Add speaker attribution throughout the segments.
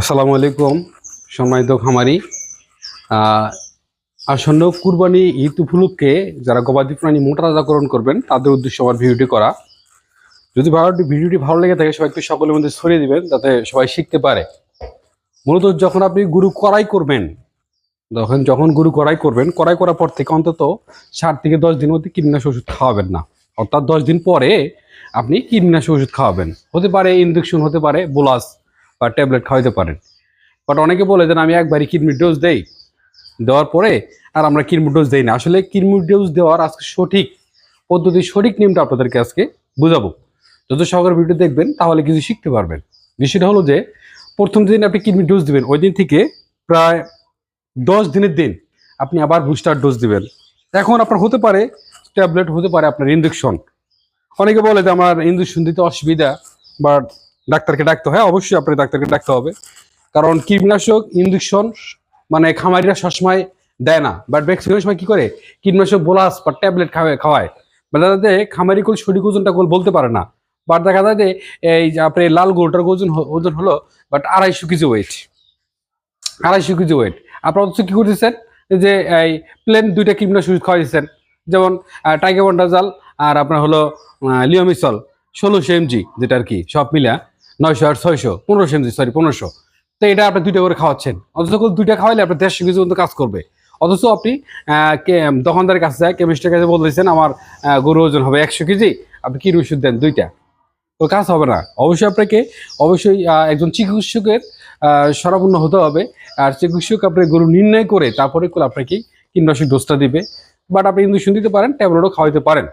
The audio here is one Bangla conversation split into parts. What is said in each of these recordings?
Speaker 1: আসসালামু আলাইকুম। সম্মানিত খামারি আসন্ন কুরবানি ঈদ উপলক্ষে যারা গবাদি প্রাণী মোটারাজাকরণ করবেন, তাদের উদ্দেশ্যে আমার ভিডিওটি করা। যদি ভালো ভিডিওটি ভালো লেগে থাকে সবাই একটু সকলের মধ্যে ছড়িয়ে দিবেন, যাতে সবাই শিখতে পারে। মূলত যখন আপনি গুরু করাই করবেন, তখন যখন গুরু করাই করবেন করাই করার পর থেকে অন্তত ষাট থেকে দশ দিনের মধ্যে কীটনাশক ওষুধ খাওয়াবেন না। অর্থাৎ দশ দিন পরে আপনি কীটনাশক ওষুধ খাওয়াবেন। হতে পারে ইনজেকশন, হতে পারে বোলাস বা ট্যাবলেট খাওয়াইতে পারেন। বাট অনেকে বলে যে আমি একবারই কিডনির ডোজ দেই। দেওয়ার পরে আর আমরা কিডনির ডোজ দেই না। আসলে কিডনির ডোজ দেওয়ার আজকে সঠিক পদ্ধতি, সঠিক নিয়মটা আপনাদেরকে আজকে বুঝাবো। যত সহকারে ভিডিও দেখবেন, তাহলে কিছু শিখতে পারবেন। বিষয়টা হলো যে, প্রথম দিন আপনি কিডনি ডোজ দিবেন, ওই দিন থেকে প্রায় দশ দিনের দিন আপনি আবার বুস্টার ডোজ দিবেন। এখন আপনার হতে পারে, ট্যাবলেট হতে পারে আপনার ইঞ্জেকশন অনেকে বলে যে, আমার ইঞ্জেকশন দিতে অসুবিধা বা ডাক্তারকে ডাকতে হয়, অবশ্যই আপনাকে ডাক্তারকে ডাকতে হবে। কারণ কীটনাশক ইঞ্জেকশন মানে খামারিরা সবসময় দেয় না। বাট ম্যাক্সিমাম সময় কী করে? কীটনাশক বোলাস বা ট্যাবলেট খাওয়ায়। খাওয়ায় মানে যাতে খামারি কোল সঠিক ওজনটা গোল বলতে পারে না। বাট দেখা যায় যে এই যে আপনার এই লাল গরুটার ওজন ওজন হলো বাট আড়াইশো কেজি ওয়েট আড়াইশো কেজি ওয়েট আপনার অথচ কী করতেছেন? যে এই প্লেন দুইটা কীটনাশক খাওয়াইছেন যেমন টাইগাবন্ডাজাল আর আপনার হলো লিওমিসল ষোলোশো এমজি যেটা আর কি, সব মিলা নয়শো আর ছয়শো, পনেরোশো এমজি সরি পনেরোশো। তো এটা আপনি দুইটা করে খাওয়াচ্ছেন। অথচ দুইটা খাওয়াইলে আপনার দেড়শো কেজি পর্যন্ত কাজ করবে। অথচ আপনি দোকানদারের কাছে যায় কেমিস্টের কাছে বলতেছেন আমার গরু ওজন হবে একশো কেজি, আপনি কি ওষুধ দেন? দুইটা। তো কাজ হবে না। অবশ্যই আপনাকে, অবশ্যই একজন চিকিৎসকের শরণাপন্ন হতে হবে। আর চিকিৎসক আপনার গরু নির্ণয় করে তারপরে আপনাকে কীটনাশক ডোজটা দিবে। বাট আপনি ইঞ্জেকশন দিতে পারেন ট্যাবলেটও খাওয়াইতে পারেন।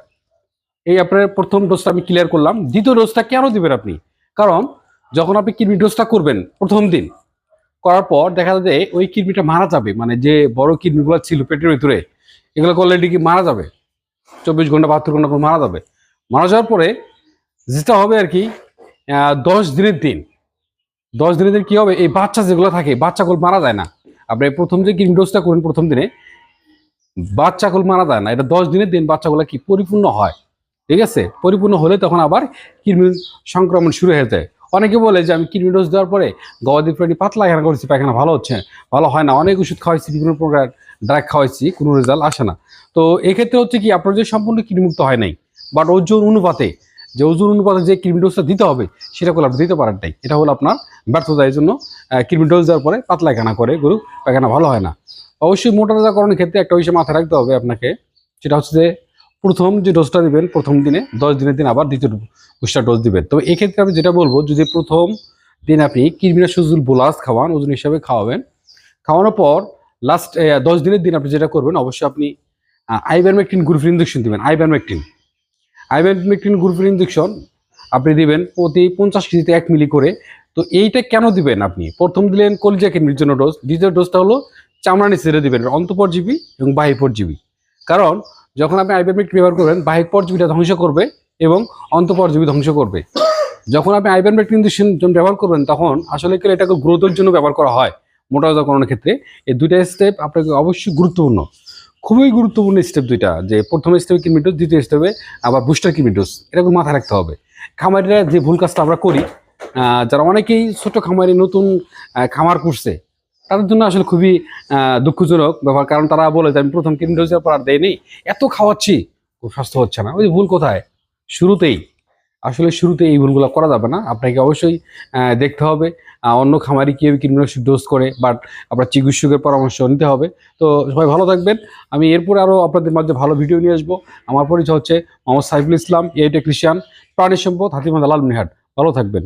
Speaker 1: এই আপনার প্রথম ডোজটা আমি ক্লিয়ার করলাম। দ্বিতীয় ডোজটা কেন দিবেন আপনি? কারণ যখন আপনি কিডনি ডোজটা করবেন প্রথম দিন, করার পর দেখা যায় যে ওই কিডনিটা মারা যাবে। মানে যে বড় কিডনিগুলো ছিল পেটের ভিতরে এগুলো অলরেডি কি মারা যাবে? চব্বিশ ঘণ্টা, বাহাত্তর ঘণ্টা পর মারা যাবে। মারা যাওয়ার পরে যেটা হবে আর কি দশ দিনের দিন। দশ দিনের দিন কি হবে? এই বাচ্চা যেগুলো থাকে, বাচ্চাগুলো মারা যায় না। আপনি প্রথম যে কিডনি ডোজটা করেন প্রথম দিনে, বাচ্চাগুলো মারা যায় না। এটা দশ দিনের দিন বাচ্চাগুলো কি পরিপূর্ণ হয়? ঠিক আছে? পরিপূর্ণ হলে তখন আবার কৃমি সংক্রমণ শুরু হয়ে যায়। অনেকে বলে যে, আমি কৃমি ডোজ দেওয়ার পরে গবাদি প্রাণী পাতলা পায়খানা করেছি, পায়খানা ভালো হচ্ছে ভালো হয় না। অনেক ওষুধ খাওয়াইছি, বিভিন্ন প্রকার ড্রাগ খাওয়াইছি, কোনো রেজাল্ট আসে না। তো এক্ষেত্রে হচ্ছে কি, আপনার যে সম্পূর্ণ কৃমিমুক্ত হয় নাই বাট ওজন অনুপাতে, যে ওজন অনুপাতে যে কৃমি ডোজটা দিতে হবে, সেটা করে আপনি দিতে পারেন নাই। এটা হলো আপনার ব্যর্থতা এই জন্য কৃমি ডোজ দেওয়ার পরে পাতলা পায়খানা করে গরু পায়খানা ভালো হয় না। অবশ্যই মোটারাজাকরণের ক্ষেত্রে একটা বিষয় মাথায় রাখতে হবে আপনাকে, সেটা হচ্ছে যে প্রথম যে ডোজটা দিবেন, প্রথম দিনে, দশ দিনের দিন আবার দ্বিতীয় বুস্টার ডোজ দিবেন। তবে এক্ষেত্রে আমি যেটা বলব, যদি প্রথম দিন আপনি কৃমিনাশক বোলাস খাওয়ান, ওজন হিসাবে খাওয়াবেন। খাওয়ানোর পর লাস্ট দশ দিনের দিন আপনি যেটা করবেন, অবশ্যই আপনি আইব্যানমেকটিন গ্রুপের ইঞ্জেকশন দিবেন আইব্যানমেকটিন আইব্যানমেকটিন গ্রুপের ইঞ্জেকশন আপনি দিবেন প্রতি পঞ্চাশ কেজিতে এক মিলি করে। তো এইটা কেন দিবেন আপনি? প্রথম দিলেন কলিজা কিডনির জন্য ডোজ দ্বিতীয় ডোজটা হলো চামড়া নিচে দিবেন অন্তপরজীবী এবং বাহিক পরজীবী কারণ যখন আপনি আইব্যানমেকটিন ব্যবহার করবেন, বাহিক পরজীবীটা ধ্বংস করবে এবং অন্তপরজীবী ধ্বংস করবে। যখন আপনি আইব্যানমেকটিন ইঞ্জেকশন ব্যবহার করবেন, তখন আসলে কি এটাকে গ্রোথের জন্য ব্যবহার করা হয় মোটাজাকরণের ক্ষেত্রে। এই দুইটা স্টেপ আপনাকে অবশ্যই গুরুত্বপূর্ণ। খুবই গুরুত্বপূর্ণ স্টেপ দুইটা, যে প্রথম স্টেপে ডোজ দ্বিতীয় স্টেপে আবার বুস্টার ডোজ এটা মাথায় রাখতে হবে। খামারিরা যে ভুল কাজটা আমরা করি যারা অনেকেই ছোট খামারি, নতুন খামার করছে তাদের জন্য আসলে খুবই দুঃখজনক ব্যাপার। কারণ তারা বলে যে, আমি প্রথম কিডনি ডোজের পর দেয়নি এত খাওয়াচ্ছি স্বাস্থ্য হচ্ছে না। ওই ভুল কোথায়? শুরুতেই। আসলে শুরুতে এই ভুলগুলো করা যাবে না। আপনাকে অবশ্যই দেখতে হবে। অন্য খামারি কীভাবে কীটনাশক ডোজ করে, বাট আপনার চিকিৎসকের পরামর্শ নিতে হবে। তো সবাই ভালো থাকবেন। আমি এরপরে আরও আপনাদের মাঝে ভালো ভিডিও নিয়ে আসব। আমার পরিচয় হচ্ছে মোহাম্মদ সাইফুল ইসলাম, এই টেকনিশিয়ান প্রাণী সম্পদ হাতিমাদ লালমিহাট ভালো থাকবেন।